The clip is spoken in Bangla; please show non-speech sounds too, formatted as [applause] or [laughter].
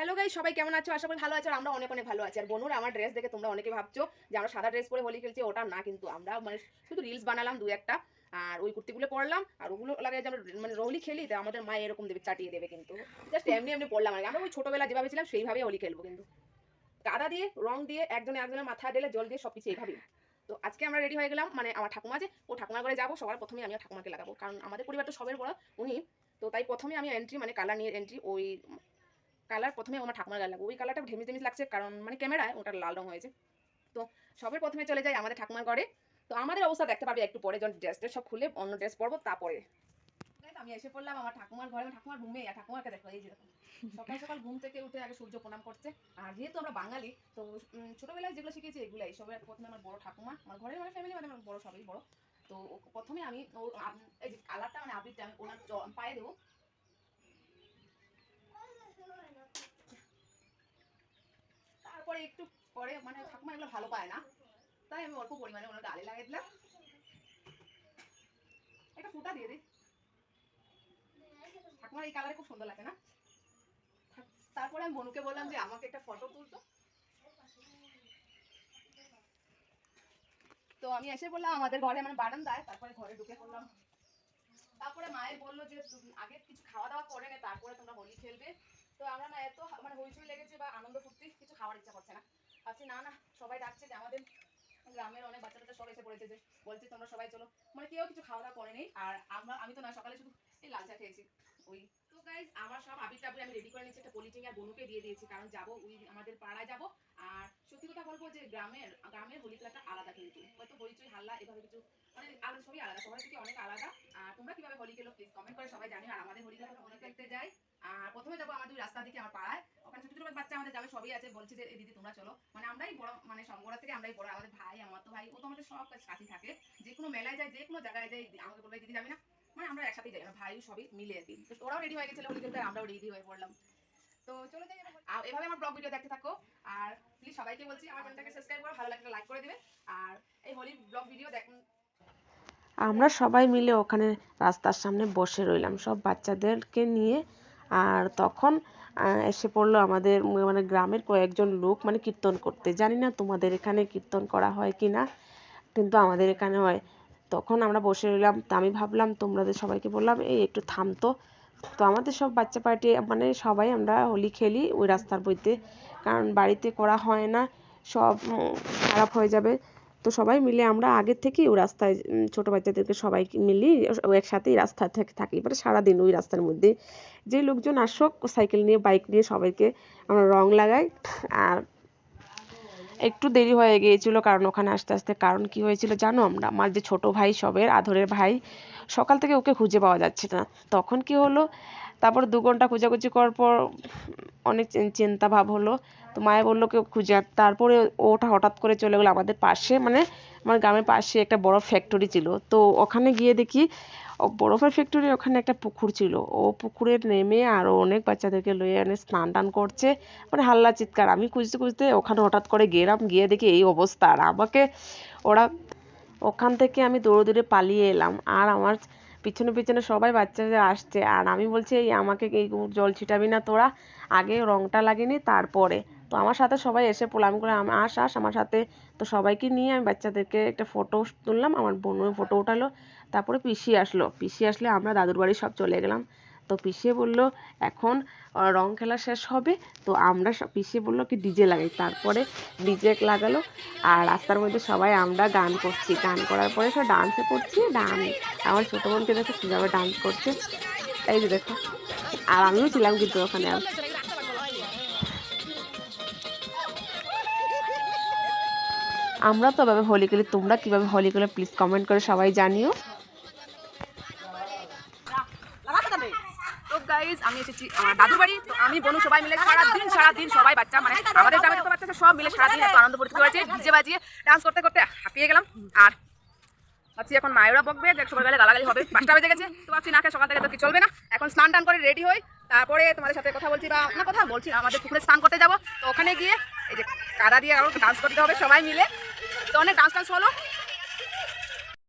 হ্যালো গাই সবাই কেমন আছো? আশা করি ভালো আছো আর আমরা অনেক অনেক ভালো আছি। আর বনুর আমার ড্রেস দেখে তোমরা অনেকে ভাবছ যে আমরা সাদা ড্রেস পরে হোলি খেলছি ওটা না কিন্তু। আমরা মানে শুধু রিলস বানালাম দু একটা আর ওই কুর্তিগুলো পরলাম আর ওগুলো লাগে যে আমরা মানে হোলি খেলি তো আমাদের মা এরকম দেবে চাটিয়ে দেবে কিন্তু। জাস্ট এমনি এমনি পড়লাম আর আমরা ওই ছোটবেলা যেভাবে ছিলাম সেইভাবেই হোলি খেলব কিন্তু। কাদা দিয়ে রং দিয়ে একজনে একজনের মাথায় ঢেলে জল দিয়ে সব কিছু এইভাবেই। তো আজকে আমরা রেডি হয়ে গেলাম মানে আমার ঠাকুমা আছে ও ঠাকুমার ঘরে যাব সবার প্রথমে আমি ঠাকুমাকে লাগাবো কারণ আমাদের পরিবার তো সবের বড় উনি। তো তাই প্রথমে আমি এন্ট্রি মানে কালার নিয়ে এন্ট্রি ওই কালার প্রথমে আমার ঠাকুমার গায়ে লাগবে। ওই কালারটা ঢেমিস ঢেমিস লাগছে কারণ মানে ক্যামেরায় ওটা লাল রং হয়েছে। তো সবের প্রথমে চলে যাই আমাদের ঠাকুমার ঘরে। তো আমাদের অবস্থা দেখতে পারবে একটু পরে যখন ড্রেস সব খুলে অন্য ড্রেস পরবো তারপরে। আমি এসে পড়লাম আমার ঠাকুমার ঘরে ঠাকুমার রুমে আর ঠাকুমাকে দেখো, এই সকাল সকাল ঘুম থেকে উঠে আগে সূর্য প্রণাম করছে। আর যেহেতু আমরা বাঙালি, তো ছোটবেলায় যেগুলো শিখেছি এগুলাই। সবাই প্রথমে আমার বড় ঠাকুমা, আমার ঘরের মানে ফ্যামিলি মানে আমার বড়, সবাই বড়। তো প্রথমে আমি ওর এই যে কালারটা মানে আবিরটা আমি ওনার পায়ে দেবো। তারপরে একটু পরে মানে ঠাকুমা এগুলো ভালো পায় না। তাই আমি অল্প পরিমাণে ওনার গালে লাগিয়ে দিলাম। একটা ফুটা দিয়ে দিই ঠাকুমার এই কালারে খুব সুন্দর লাগে না? তারপরে আমি বনুকে বললাম যে, আমাকে একটা ফটো তুলতো। তো আমি এসে বললাম, আমাদের ঘরে মানে বারান্দায়, তারপরে ঘরে ঢুকে পড়লাম। তারপরে মায়ের বলল যে আগে কিছু খাওয়া দাওয়া করে নে, তারপরে তোমরা হোলি খেলবে। তো আমরা না এত মানে হইচই লেগেছে বা আনন্দ ফুর্তি কিছু খাওয়ার ইচ্ছা করছে না না না, সবাই ডাকছে যে আমাদের গ্রামের অনেক বাচ্চা টাচ্চা সব এসে পড়েছে যে, বলছে তোমরা সবাই চলো। মানে কেউ কিছু খাওয়া দাওয়া করেনি। আর আমরা, আমি তো না, সকালে শুধু এই লাল চা খেয়েছি। ওই, তো গাইজ আমার সব আবির টাবির আমি রেডি করে নিচ্ছি একটা পলিটিং আর বনুকে দিয়ে দিয়েছি, কারণ যাব ওই আমাদের পাড়ায় যাব। আর সত্যি কথা বলব যে, গ্রামের গ্রামের হোলি খেলাটা আলাদা কিন্তু। হয়তো হইচই, হাল্লা, এভাবে কিছু মানে আলাদা, সবই আলাদা সবার থেকে অনেক আলাদা। আর তোমরা কীভাবে হোলি খেলো প্লিজ কমেন্ট করে সবাই জানিও। আর আমাদের হোলি খেলাটা অনেক দেখতে যাই আর প্রথমে যাব আমাদের রাস্তা দিকে, আমার পাড়ায়। ছোট বাচ্চা আমাদের যাবে, সবই আছে, বলছে যে দিদি, তোমরা চলো। মানে আমরাই বড় মানে সংগড়া থেকে আমরাই বড়, আমাদের ভাই, আমার তো ভাই, ও তো আমাদের সব সাথী থাকে। যে কোনো মেলায় যায়, যে কোনো জায়গায় যাই আমাকে বলবে দিদি, যাবি না? মানে আমরা একসাথেই যাই ভাই সবই মিলে আর কি। তো ওরাও রেডি হয়ে গেছিল খেলতে আমরাও রেডি হয়ে পড়লাম। তো চলে যাই আর এভাবে আমার ব্লগ ভিডিও দেখতে থাকো। আর প্লিজ সবাইকে বলছি, আমার চ্যানেলটাকে সাবস্ক্রাইব করো, ভালো লাগলে লাইক করে দিবে। আর এই হোলি ব্লগ ভিডিও দেখ আমরা সবাই মিলে ওখানে রাস্তার সামনে বসে রইলাম। সব বাচ্চাদেরকে নিয়ে আর তখন এসে পড়ল আমাদের মানে গ্রামের কয়েকজন লোক মানে কীর্তন করতে। জানি না তোমাদের এখানে কীর্তন করা হয় কি না, কিন্তু আমাদের এখানে হয়। তখন আমরা বসে রইলাম, তা আমি ভাবলাম তোমাদের সবাইকে বললাম, এই একটু থামতো তো। আমাদের সব বাচ্চা পার্টি মানে সবাই আমরা হোলি খেলি ওই রাস্তার বইতে। কারণ বাড়িতে করা হয় না, সব খারাপ হয়ে যাবে। তো সবাই মিলে আমরা আগের থেকেই ওই রাস্তায় ছোট বাচ্চাদেরকে সবাই মিলিয়ে একসাথেই রাস্তা থেকে থাকি। এবারে সারাদিন ওই রাস্তার মধ্যে। যে লোকজন আসুক সাইকেল নিয়ে, বাইক নিয়ে সবাইকে আমরা রং লাগাই। আর একটু দেরি হয়ে গিয়েছিল কারণ ওখানে আসতে আসতে, কারণ কি হয়েছিল জানো? আমরা, আমার যে ছোট ভাই সবের, আদরের ভাই, সকাল থেকে ওকে খুঁজে পাওয়া যাচ্ছে না। তখন কি হলো? তারপর দু ঘণ্টা খোঁজাখুঁজি করার পর অনেক চিন্তা ভাব হলো। তো মায়ে বলল কেউ খুঁজে। তারপরে ওটা হঠাৎ করে চলে গেলো আমাদের পাশে। মানে আমার গ্রামের পাশে একটা বড় ফ্যাক্টরি ছিল। তো ওখানে গিয়ে দেখি বরফের ফ্যাক্টরি ওখানে একটা পুকুর ছিল। ও পুকুরে নেমে আরও অনেক বাচ্চাদেরকে লয়ে এনে স্নান টান করছে। মানে হাল্লা চিৎকার। আমি খুঁজতে খুঁজতে ওখানে হঠাৎ করে গেলাম। গিয়ে দেখি এই অবস্থা। আর আমাকে ওরা ওখান থেকে আমি দৌড়ে দৌড়ে পালিয়ে এলাম। আর আমার পিছনে পিছনে সবাই বাচ্চারা আসছে। আর আমি বলছি, এই আমাকে এই জল ছিটাবি না তোরা। আগে রংটা লাগিয়ে নি, তারপরে। তো আমার সাথে সবাই এসে পড়ল আমি "আম- আস আস। আমার সাথে তো সবাইকে নিয়ে আমি বাচ্চাদেরকে একটা ফটো তুললাম। আমার বোনও ফটো উঠালো। তারপরে পিসি আসলো। পিসি আসলে আমরা দাদুর বাড়ি সব চলে গেলাম। তো পিসিয়ে বলল, এখন রং খেলা শেষ হবে। তো আমরা পিসিয়ে বলল কি ডিজে লাগাই। তারপরে ডিজে লাগালো আর রাস্তার মধ্যে সবাই আমরা গান করছি। গান করার পরে সব ডান্সে করছি ডান আমার ছোটো বোনকে দেখো কীভাবে ডান্স করছে। এই যে দেখো। আর আমিও ছিলাম কিন্তু ওখানে আমরা তো এভাবে হোলি খেলি। তোমরা কীভাবে হোলি খেলো প্লিজ কমেন্ট করে সবাই জানিও তো গাইজ আমি এসেছি আমার দাদুর বাড়ি। তো আমি বনু সবাই মিলে সারাদিন সারাদিন সবাই বাচ্চা মানে আমাদের গ্রামে তো বাচ্চা সব মিলে সারাদিন এত আনন্দ ফুর্তি করেছে [laughs] ডিজে বাজিয়ে ডান্স করতে করতে হাঁপিয়ে গেলাম। আর ভাবছি এখন মায়েরা বকবে যে সকালবেলা গালাগালি হবে পাঁচটা বেজে গেছে তো ভাবছি না সকাল থেকে তো কি চলবে না। এখন স্নান টান করে রেডি হই তারপরে তোমাদের সাথে কথা বলছি বা না কথা বলছি আমাদের পুকুরে স্নান করতে যাব। তো ওখানে গিয়ে এই যে কাদা দিয়ে ডান্স করতে হবে সবাই মিলে। তো অনেক ডান্স টান্স হলো